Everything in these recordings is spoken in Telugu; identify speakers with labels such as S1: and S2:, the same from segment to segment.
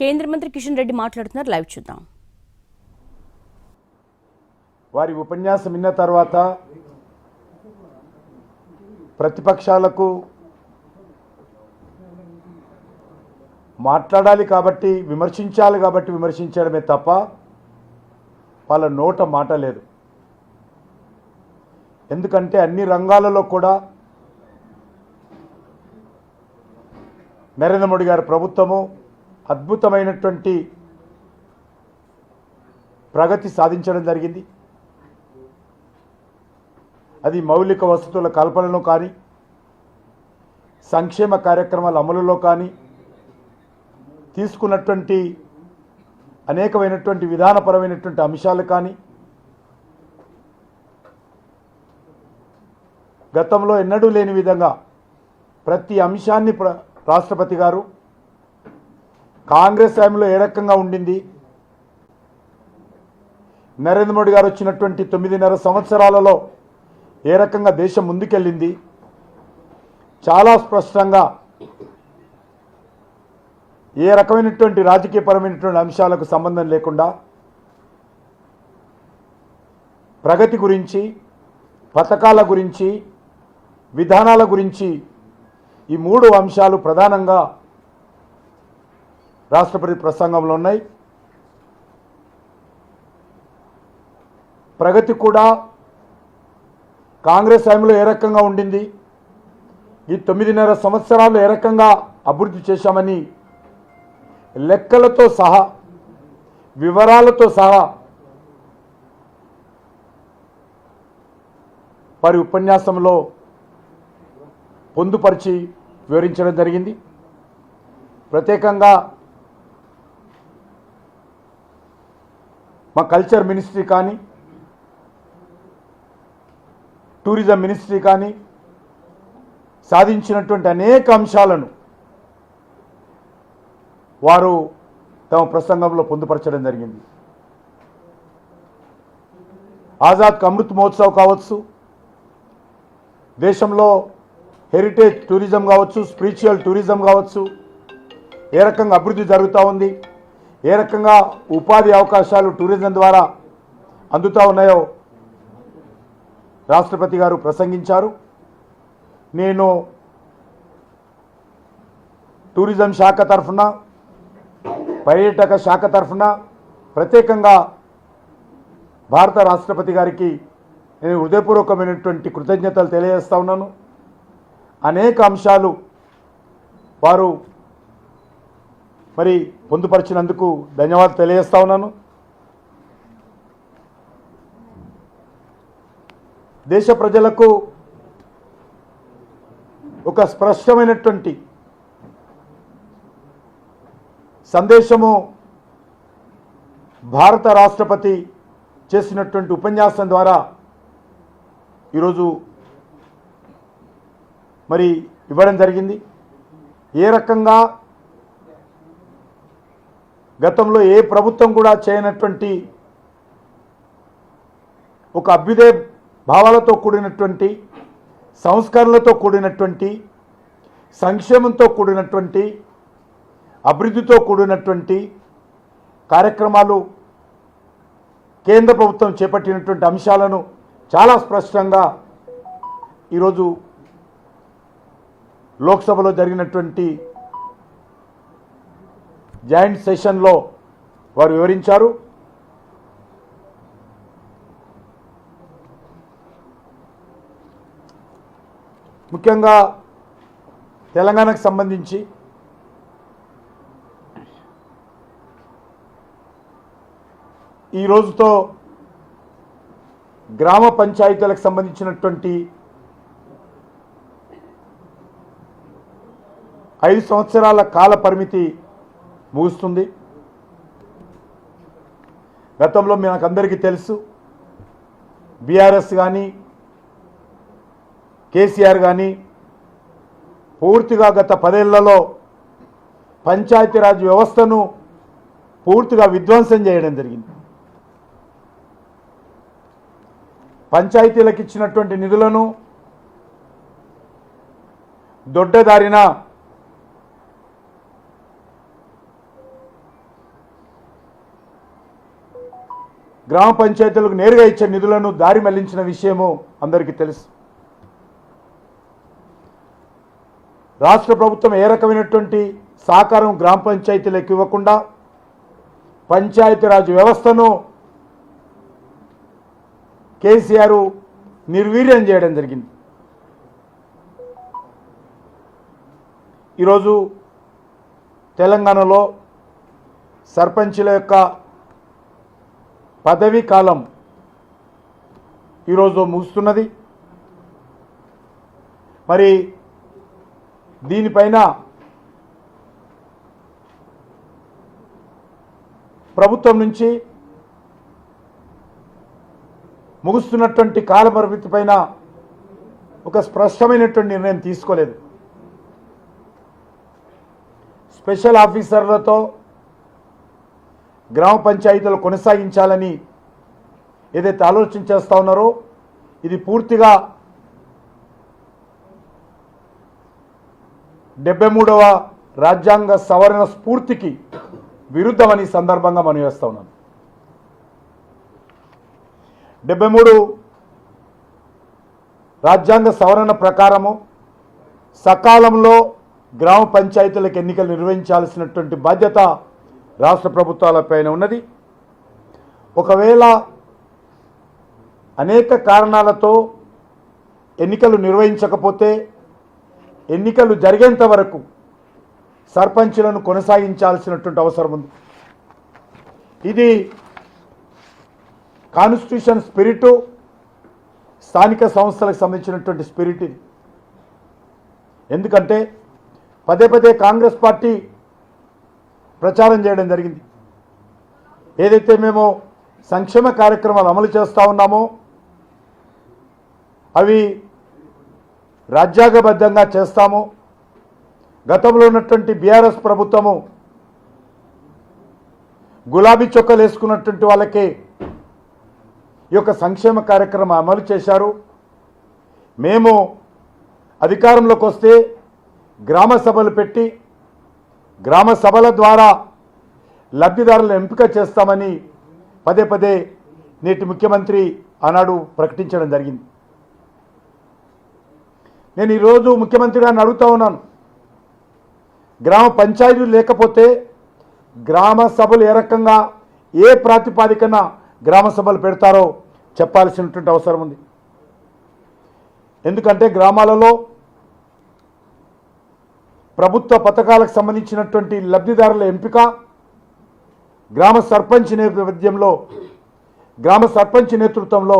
S1: కేంద్ర మంత్రి కిషన్ రెడ్డి మాట్లాడుతున్నారు. లైవ్ చూద్దాం.
S2: వారి ఉపన్యాసం విన్న తర్వాత ప్రతిపక్షాలకు మాట్లాడాలి కాబట్టి విమర్శించాలి కాబట్టి విమర్శించడమే తప్ప వాళ్ళ నోట మాట లేదు. ఎందుకంటే అన్ని రంగాలలో కూడా నరేంద్ర మోడీ గారి ప్రభుత్వము అద్భుతమైనటువంటి ప్రగతి సాధించడం జరిగింది. అది మౌలిక వసతుల కల్పనలో కానీ సంక్షేమ కార్యక్రమాల అమలులో కానీ తీసుకున్నటువంటి అనేకమైనటువంటి విధానపరమైనటువంటి అంశాలు కానీ గతంలో ఎన్నడూ లేని విధంగా ప్రతి అంశాన్ని ప్ర రాష్ట్రపతి గారు కాంగ్రెస్ టైంలో ఏ రకంగా ఉండింది? నరేంద్ర మోడీ గారు వచ్చినటువంటి తొమ్మిదిన్నర సంవత్సరాలలో ఏ రకంగా దేశం ముందుకెళ్ళింది? చాలా స్పష్టంగా ఏ రకమైనటువంటి రాజకీయపరమైనటువంటి అంశాలకు సంబంధం లేకుండా ప్రగతి గురించి పథకాల గురించి విధానాల గురించి ఈ మూడు అంశాలు ప్రధానంగా రాష్ట్రపతి ప్రసంగంలో ఉన్నాయి. ప్రగతి కూడా కాంగ్రెస్ టైంలో ఏ రకంగా ఉండింది? ఈ తొమ్మిదిన్నర సంవత్సరాలు ఏ రకంగా అభివృద్ధి చేశామని లెక్కలతో సహా వివరాలతో సహా వారి ఉపన్యాసంలో పొందుపరిచి వివరించడం జరిగింది. ప్రత్యేకంగా మా కల్చర్ మినిస్ట్రీ కానీ టూరిజం మినిస్ట్రీ కానీ సాధించినటువంటి అనేక అంశాలను వారు తమ ప్రసంగంలో పొందుపరచడం జరిగింది. ఆజాద్ అమృత్ మహోత్సవ్ కావచ్చు దేశంలో హెరిటేజ్ టూరిజం కావచ్చు స్పిరిచువల్ టూరిజం కావచ్చు ఏ రకంగా అభివృద్ధి జరుగుతూ ఉంది ఏ రకంగా ఉపాధి అవకాశాలు టూరిజం ద్వారా అందుతూ ఉన్నాయో రాష్ట్రపతి గారు ప్రసంగించారు. నేను టూరిజం శాఖ తరఫున పర్యాటక శాఖ తరఫున ప్రత్యేకంగా భారత రాష్ట్రపతి గారికి నేను హృదయపూర్వకమైనటువంటి కృతజ్ఞతలు తెలియజేస్తా ఉన్నాను. అనేక అంశాలు వారు మరి పొందుపరిచినందుకు ధన్యవాదాలు తెలియజేస్తా ఉన్నాను. దేశ ప్రజలకు ఒక స్పష్టమైనటువంటి సందేశము భారత రాష్ట్రపతి చేసినటువంటి ఉపన్యాసం ద్వారా ఈరోజు మరి ఇవ్వడం జరిగింది. ఏ రకంగా గతంలో ఏ ప్రభుత్వం కూడా చేయనటువంటి ఒక అభ్యుదయ భావాలతో కూడినటువంటి సంస్కరణలతో కూడినటువంటి సంక్షేమంతో కూడినటువంటి అభివృద్ధితో కూడినటువంటి కార్యక్రమాలు కేంద్ర ప్రభుత్వం చేపట్టినటువంటి అంశాలను చాలా స్పష్టంగా ఈరోజు లోక్సభలో జరిగినటువంటి జాయింట్ సెషన్లో వారు వివరించారు. ముఖ్యంగా తెలంగాణకు సంబంధించి ఈ రోజుతో గ్రామ పంచాయతీలకు సంబంధించినటువంటి ఐదు సంవత్సరాల కాల పరిమితి ముగుస్తుంది. గతంలో మనకందరికీ తెలుసు బీఆర్ఎస్ కానీ కేసీఆర్ కానీ పూర్తిగా గత పదేళ్ళలో పంచాయతీరాజ్ వ్యవస్థను పూర్తిగా విధ్వంసం చేయడం జరిగింది. పంచాయతీలకు ఇచ్చినటువంటి నిధులను దొడ్డదారిన గ్రామ పంచాయతీలకు నేరుగా ఇచ్చే నిధులను దారి మళ్ళించిన విషయము అందరికీ తెలుసు. రాష్ట్ర ప్రభుత్వం ఏ రకమైనటువంటి సహకారం గ్రామ పంచాయతీలకు ఇవ్వకుండా పంచాయతీరాజ్ వ్యవస్థను కేసీఆర్ నిర్వీర్యం చేయడం జరిగింది. ఈరోజు తెలంగాణలో సర్పంచ్ల యొక్క పదవీ కాలం ఈరోజు ముగుస్తున్నది. మరి దీనిపైన ప్రభుత్వం నుంచి ముగుస్తున్నటువంటి కాలపరిమితి పైన ఒక స్పష్టమైనటువంటి నిర్ణయం తీసుకోలేదు. స్పెషల్ ఆఫీసర్లతో గ్రామ పంచాయతీలు కొనసాగించాలని ఏదైతే ఆలోచన చేస్తూ ఉన్నారో ఇది పూర్తిగా డెబ్బై మూడవ రాజ్యాంగ సవరణ స్ఫూర్తికి విరుద్ధమని సందర్భంగా మనం వేస్తూ ఉన్నాను డెబ్బై మూడు రాజ్యాంగ సవరణ ప్రకారము సకాలంలో గ్రామ పంచాయతీలకు ఎన్నికలు నిర్వహించాల్సినటువంటి బాధ్యత రాష్ట్ర ప్రభుత్వాలపైన ఉన్నది. ఒకవేళ అనేక కారణాలతో ఎన్నికలు నిర్వహించకపోతే ఎన్నికలు జరిగేంత వరకు సర్పంచులను కొనసాగించాల్సినటువంటి అవసరం ఉంది. ఇది కాన్స్టిట్యూషన్ స్పిరిటు స్థానిక సంస్థలకు సంబంధించినటువంటి స్పిరిట్ ఇది. ఎందుకంటే పదే పదే కాంగ్రెస్ పార్టీ ప్రచారం చేయడం జరిగింది. ఏదైతే మేము సంక్షేమ కార్యక్రమాలు అమలు చేస్తూ ఉన్నామో అవి రాజ్యాంగబద్ధంగా చేస్తాము. గతంలో ఉన్నటువంటి బీఆర్ఎస్ ప్రభుత్వము గులాబీ చొక్కలు వేసుకున్నటువంటి వాళ్ళకి ఈ యొక్క సంక్షేమ కార్యక్రమం అమలు చేశారు. మేము అధికారంలోకి వస్తే గ్రామ సభలు పెట్టి గ్రామ సభల ద్వారా లబ్ధిదారులను ఎంపిక చేస్తామని పదే పదే నేటి ముఖ్యమంత్రి ఆనాడు ప్రకటించడం జరిగింది. నేను ఈరోజు ముఖ్యమంత్రి గారిని అడుగుతా ఉన్నాను. గ్రామ పంచాయతీలు లేకపోతే గ్రామ సభలు ఏ రకంగా ఏ ప్రాతిపాదికన గ్రామ సభలు పెడతారో చెప్పాల్సినటువంటి అవసరం ఉంది. ఎందుకంటే గ్రామాలలో ప్రభుత్వ పథకాలకు సంబంధించినటువంటి లబ్ధిదారుల ఎంపిక గ్రామ సర్పంచ్ నేపథ్యంలో గ్రామ సర్పంచ్ నేతృత్వంలో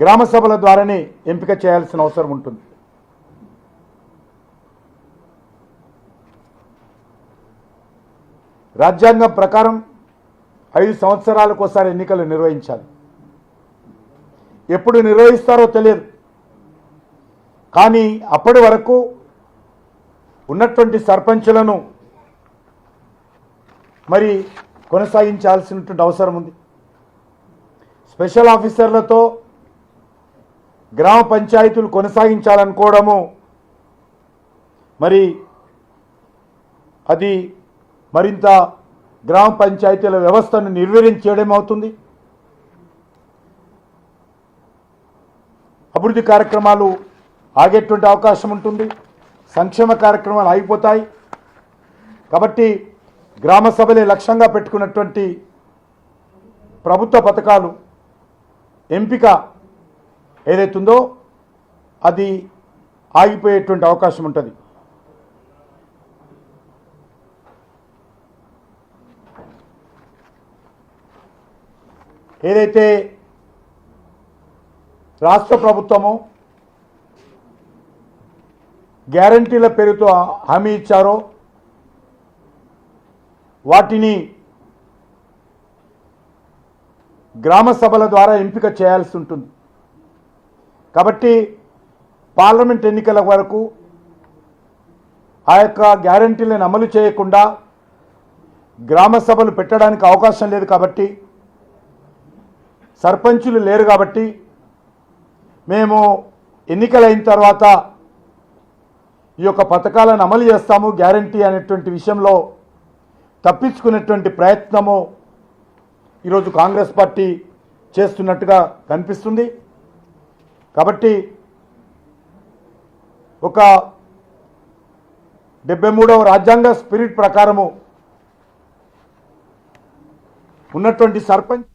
S2: గ్రామ సభల ద్వారానే ఎంపిక చేయాల్సిన అవసరం ఉంటుంది. రాజ్యాంగం ప్రకారం ఐదు సంవత్సరాలకు ఒకసారి ఎన్నికలు నిర్వహించాలి. ఎప్పుడు నిర్వహిస్తారో తెలియదు. కానీ అప్పటి వరకు ఉన్నటువంటి సర్పంచులను మరి కొనసాగించాల్సినటువంటి అవసరం ఉంది. స్పెషల్ ఆఫీసర్లతో గ్రామ పంచాయతీలు కొనసాగించాలనుకోవడము మరి అది మరింత గ్రామ పంచాయతీల వ్యవస్థను నిర్వీర్యం చేయడం అవుతుంది. అభివృద్ధి కార్యక్రమాలు ఆగేటువంటి అవకాశం ఉంటుంది. సంక్షేమ కార్యక్రమాలు అయిపోతాయి కాబట్టి గ్రామ సభలే లక్ష్యంగా పెట్టుకున్నటువంటి ప్రభుత్వ పథకాలు ఎంపిక ఏదైతుందో అది ఆగిపోయేటువంటి అవకాశం ఉంటుంది. ఏదైతే రాష్ట్ర ప్రభుత్వము గ్యారంటీల పేరుతో హామీ ఇచ్చారో వాటిని గ్రామ సభల ద్వారా ఎంపిక చేయాల్సి ఉంటుంది. కాబట్టి పార్లమెంట్ ఎన్నికల వరకు ఆ యొక్క గ్యారంటీలను అమలు చేయకుండా గ్రామ సభలు పెట్టడానికి అవకాశం లేదు కాబట్టి సర్పంచులు లేరు కాబట్టి మేము ఎన్నికలైన తర్వాత ఈ యొక్క పథకాలను అమలు చేస్తాము గ్యారంటీ అనేటువంటి విషయంలో తప్పించుకునేటువంటి ప్రయత్నము ఈరోజు కాంగ్రెస్ పార్టీ చేస్తున్నట్టుగా కనిపిస్తుంది. కాబట్టి ఒక డెబ్బై మూడవ రాజ్యాంగ స్పిరిట్ ప్రకారము ఉన్నటువంటి సర్పంచ్